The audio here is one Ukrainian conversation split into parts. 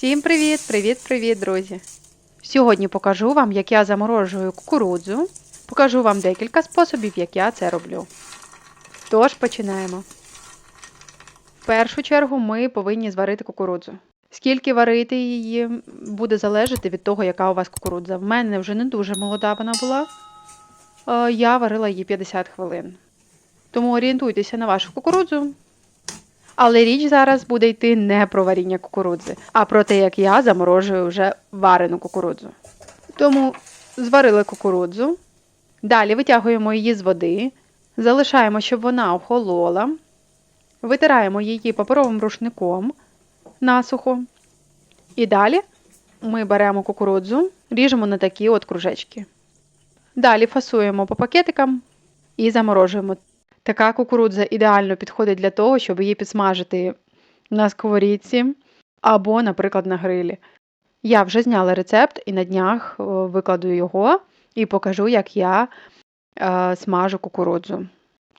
Всім привіт, привіт, привіт, друзі! Сьогодні покажу вам, як я заморожую кукурудзу. Покажу вам декілька способів, як я це роблю. Тож починаємо. В першу чергу ми повинні зварити кукурудзу. Скільки варити її буде залежати від того, яка у вас кукурудза. В мене вже не дуже молода вона була. Е, Я варила її 50 хвилин. Тому орієнтуйтеся на вашу кукурудзу. Але річ зараз буде йти не про варіння кукурудзи, а про те, як я заморожую вже варену кукурудзу. Тому зварили кукурудзу, далі витягуємо її з води, залишаємо, щоб вона охолола, витираємо її паперовим рушником насухо. І далі ми беремо кукурудзу, ріжемо на такі от кружечки. Далі фасуємо по пакетикам і заморожуємо. Така кукурудза ідеально підходить для того, щоб її підсмажити на сковорідці або, наприклад, на грилі. Я вже зняла рецепт і на днях е, викладу його і покажу, як я е, смажу кукурудзу.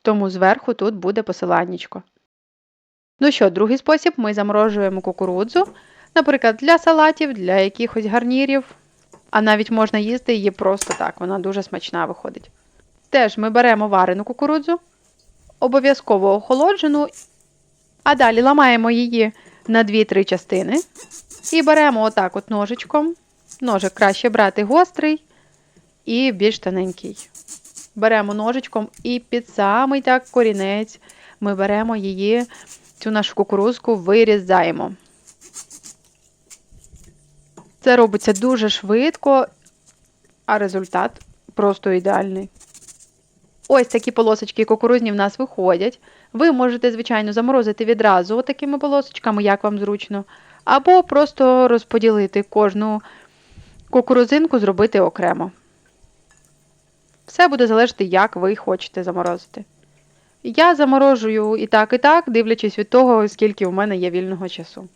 Тому зверху тут буде посиланнячко. Ну що, другий спосіб ми заморожуємо кукурудзу, наприклад, для салатів, для якихось гарнірів, а навіть можна їсти її просто так, вона дуже смачна виходить. Теж ми беремо варену кукурудзу, обов'язково охолоджену, а далі ламаємо її на 2-3 частини і беремо отак от ножичком. Ножик краще брати гострий і більш тоненький. Беремо ножичком і під самий так корінець ми беремо її, цю нашу кукурузку вирізаємо. Це робиться дуже швидко, а результат просто ідеальний. Ось такі полосочки кукурузні в нас виходять. Ви можете, звичайно, заморозити відразу такими полосочками, як вам зручно, або просто розподілити кожну кукурузинку, зробити окремо. Все буде залежати, як ви хочете заморозити. Я заморожую і так, і так, дивлячись від того, скільки у мене є вільного часу.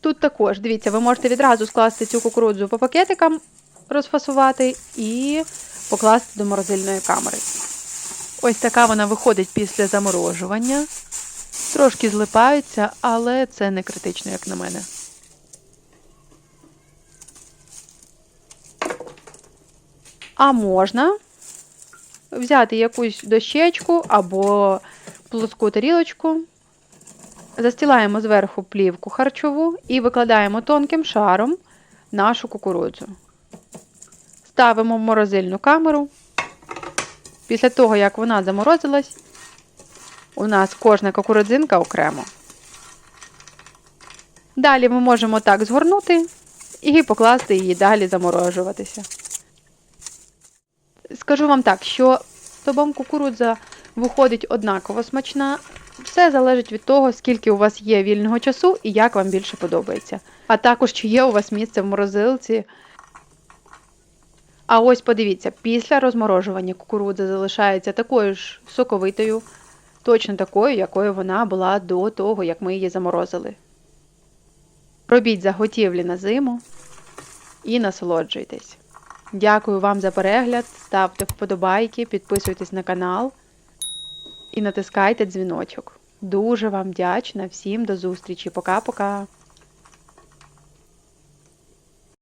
Тут також, дивіться, ви можете відразу скласти цю кукурудзу по пакетикам, розфасувати і покласти до морозильної камери. Ось така вона виходить після заморожування. Трошки злипаються, але це не критично, як на мене. А можна взяти якусь дощечку або плоску тарілочку, застілаємо зверху плівку харчову і викладаємо тонким шаром нашу кукурудзу. Ставимо в морозильну камеру. Після того, як вона заморозилась, у нас кожна кукурудзинка окремо. Далі ми можемо так згорнути і покласти її далі заморожуватися. Скажу вам так, що тобом кукурудза виходить однаково смачна. Все залежить від того, скільки у вас є вільного часу і як вам більше подобається. А також, чи є у вас місце в морозилці. А ось подивіться, після розморожування кукурудза залишається такою ж соковитою, точно такою, якою вона була до того, як ми її заморозили. Робіть заготівлі на зиму і насолоджуйтесь. Дякую вам за перегляд, ставте вподобайки, підписуйтесь на канал і натискайте дзвіночок. Дуже вам вдячна, всім до зустрічі. Пока-пока!